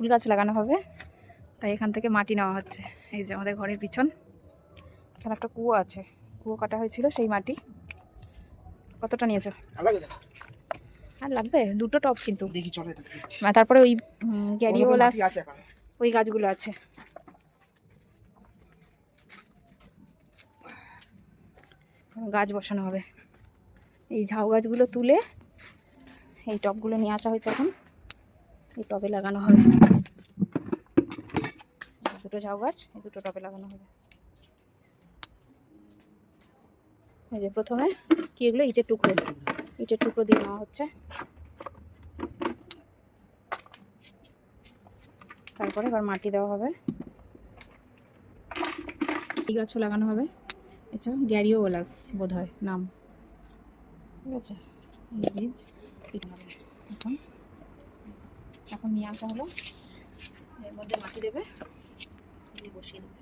ফুল গাছ লাগানো হবে। তাই এখান থেকে মাটি নেওয়া হচ্ছে। এই যে আমাদের ঘরের পিছন। এখানে একটা কুয়ো আছে। কুয়ো কাটা হয়েছিল সেই মাটি। কতটা নিয়েছো? আর লাগবে দুটো টব কিন্তু। তারপরে ওই গ্যারিওলাস ওই গাছগুলো আছে। গাছ বসানো হবে। এই ঝাউ গাছগুলো তুলে এই টবগুলো নিয়ে আসা হয়েছে এখন। এই টবে লাগানো হবে। দুটো ঝাউ গাছ, এই দুটো টবে লাগানো হবে। এই যে প্রথমে কি এগুলো? ইটের টুকরো। ইটের টুকরো দিয়ে নেওয়া হচ্ছে। তারপরে এবার মাটি দেওয়া হবে। এই গাছও লাগানো হবে। এটা গ্যারিও ওলাস বোধ হয় নাম। ঠিক আছে? এই বীজ। এখন এখন নিয়ে আসা হলো। এর মধ্যে মাটি দেবে। দিয়ে বসিয়ে দেবে।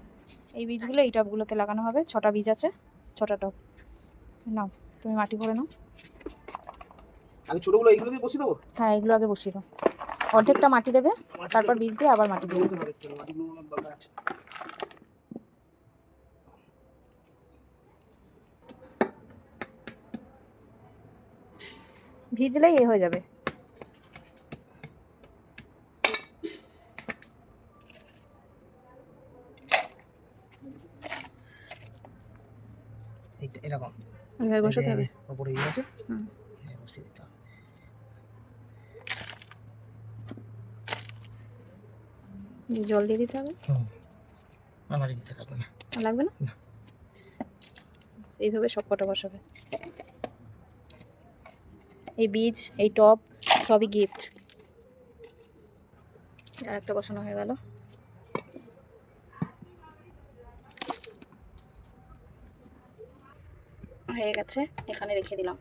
এই বীজগুলো এই টবগুলোতে লাগানো হবে। ছটা বীজ আছে। ছটা টব। নাও তুমি মাটি ভরে নাও। আগে ছোটগুলো এইগুলো দিয়ে বসিয়ে দেবো? হ্যাঁ এগুলো আগে বসিয়ে দাও। অর্ধেকটা মাটি দেবে তারপর বীজ দিয়ে আবার মাটি দেবে। ভিজলেই এ হয়ে যাবে। এরকম। বসাতে হবে? ইয়ে আছে। হ্যাঁ, বসিয়ে দিতে হবে। জল দিয়ে দিতে হবে? আমার দিতে লাগবে না। লাগবে না? না। এইভাবে সব কটা বসাবে। এই বীজ এই টপ সবই গিফট আর একটা বসানো হয়ে গেল। হয়ে গেছে এখানে রেখে দিলাম।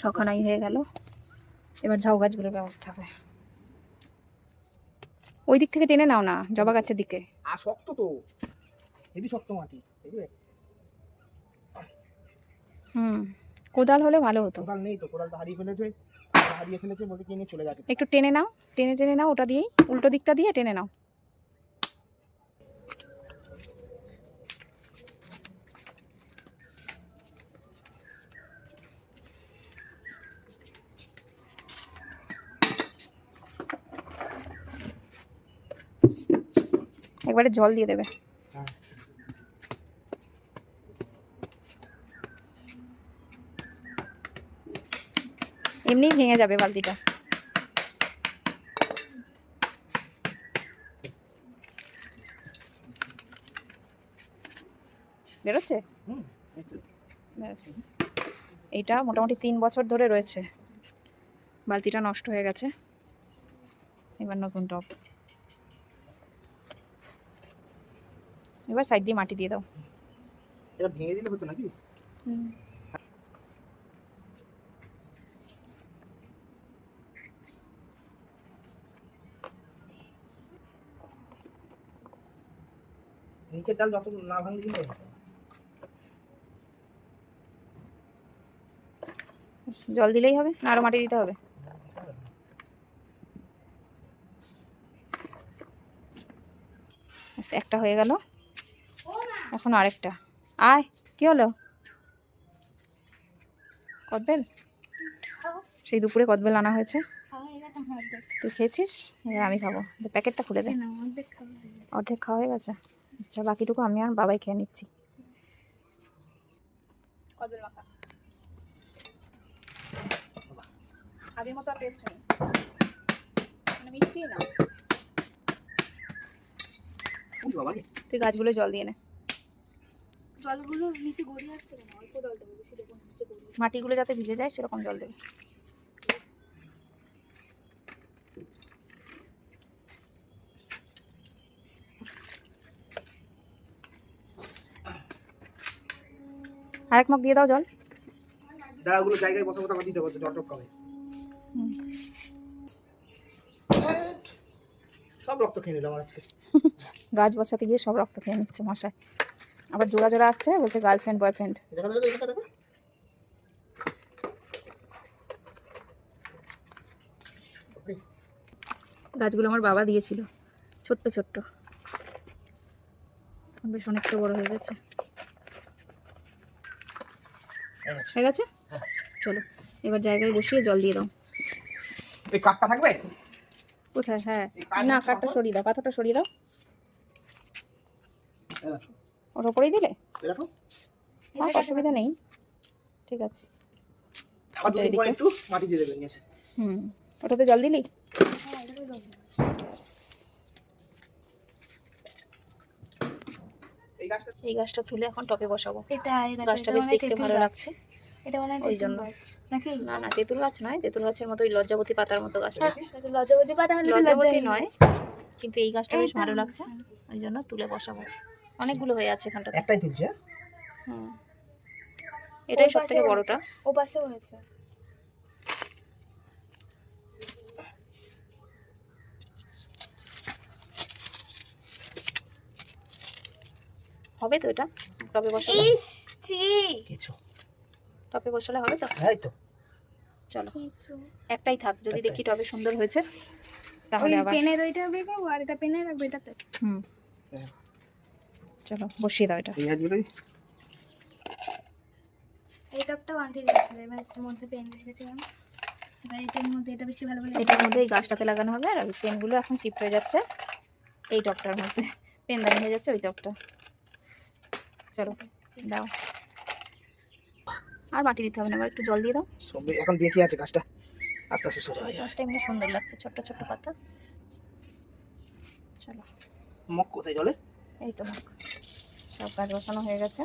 ছখানাই হয়ে গেল। এবার ঝাউ গাছগুলোর ব্যবস্থা হবে। ওই দিক থেকে টেনে নাও না জবা গাছের দিকে। আর শক্ত তো। শক্ত মাটি হুম কোদাল হলে ভালো হতো। কোদাল নেই তো কোদাল তো হারিয়ে ফেলেছে। হারিয়ে ফেলেছে বলে কিনে চলে গেছে? একটু টেনে নাও টেনে টেনে নাও ওটা দিয়েই উল্টো দিকটা দিয়ে টেনে নাও। একবারে জল দিয়ে দেবে। এমনিই ভেঙে যাবে বালতিটা। বেরোচ্ছে। ব্যাস। এইটা মোটামুটি তিন বছর ধরে রয়েছে। বালতিটা নষ্ট হয়ে গেছে। এবার নতুন টপ এবার সাইড দিয়ে মাটি দিয়ে দাও। এটা ভেঙে দিলে হতো নাকি? নিচের ডাল যত না ভাঙলে কিন্তু জল দিলেই হবে না আরও মাটি দিতে হবে? একটা হয়ে গেল। এখন আরেকটা। আয় কি হলো? কদবেল? সেই দুপুরে কদবেল আনা হয়েছে। তুই খেয়েছিস? এবার আমি খাব। প্যাকেটটা খুলে দে। অর্ধেক খাওয়া হয়ে গেছে। আচ্ছা বাকিটুকু আমি আর বাবাই খেয়ে নিচ্ছি। কদবেল মাখা। আগের মতো আর টেস্ট নেই। মানে মিষ্টি না। তুই গাছগুলো জল দিয়ে নে। জলগুলো নিচে গড়িয়ে আসছে কেন? অল্প জল দেবো বেশি দেবো নিচে গড়িয়ে মাটিগুলো যাতে ভিজে যায় সেরকম জল দেবে। আরেক মগ দিয়ে দাও জল। দাঁড়াগুলো জায়গায় বসে দিতে পারছে কমে। সব রক্ত খেয়ে নিলাম আজকে। গাছ বসাতে গিয়ে সব রক্ত খেয়ে নিচ্ছে মশায় আবার জোড়া জোড়া আসছে বলছে গার্লফ্রেন্ড বয়ফ্রেন্ড দেখা দেখা দেখা দেখা গাছগুলো আমার বাবা দিয়েছিল ছোট্ট ছোট্ট। বেশ অনেকটা বড় হয়ে গেছে। হয়ে গেছে? হ্যাঁ। চলো এবার জায়গায় বসিয়ে জল দিয়ে দাও। এই কাঠটা থাকবে? কোথায়? হ্যাঁ। না। কাঠটা সরিয়ে দাও পাথরটা সরিয়ে দাও। ওর ওপরেই দিলে? হ্যাঁ অসুবিধা নেই। ঠিক আছে। আবার দুদিন পরে এদিকে? একটু মাটি দিয়ে দেবেন হুম ওটাতে জল দিলি? হ্যাঁ। এই গাছটা তুলে এখন টপে বসাবো। এটা গাছটা বেশ দেখতে তেঁতুল ভালো গাছ। লাগছে। এটা মনে হয় ওই জন্য। নাকি? না না তেঁতুল গাছ নয়। তেঁতুল গাছের মতো ওই লজ্জাবতী পাতার মতো গাছটা হ্যাঁ, লজ্জাবতী পাতা লজ্জাবতী নয় কিন্তু এই গাছটা বেশ ভালো লাগছে। ওই জন্য তুলে বসাবো। অনেকগুলো হয়ে আছে এখানটাতে। একটাই তুলছে হ্যাঁ? হুম। এটাই সব থেকে বড়টা। ও পাশেও হয়েছে। হবে তো এটা? টপে বসালে? ইস ছি। কিছু। টপে বসালে হবে তো? হ্যাঁ তো। চলো। কিছু। একটাই থাক যদি দেখি টবে সুন্দর হয়েছে তাহলে আবার পেনের ওইটা বের করব আর এটা পেনে রাখব এটাতে। হুম। হ্যাঁ। চলো বসিয়ে দাও এটা। এই টপটাও আন্টি দিয়েছিল এবার এটার মধ্যে পেন রেখেছিলাম। এবার এটার মধ্যে এটা বেশি ভালো লাগে এটার মধ্যে এই গাছটাতে লাগানো হবে আর ওই পেনগুলো এখন শিফট হয়ে যাচ্ছে। এই টপটার মধ্যে পেনদানি হয়ে যাচ্ছে ওই টপটা। চলো দাও। আর মাটি দিতে হবে না এবার একটু জল দিয়ে দাও। এখন বেঁকে আছে গাছটা? আস্তে আস্তে সোজা হয়ে গাছটা এমনি সুন্দর লাগছে ছোট্ট ছোট্ট পাতা। চলো। মগ কোথায় জলে এই তো সব কাজ বসানো হয়ে গেছে।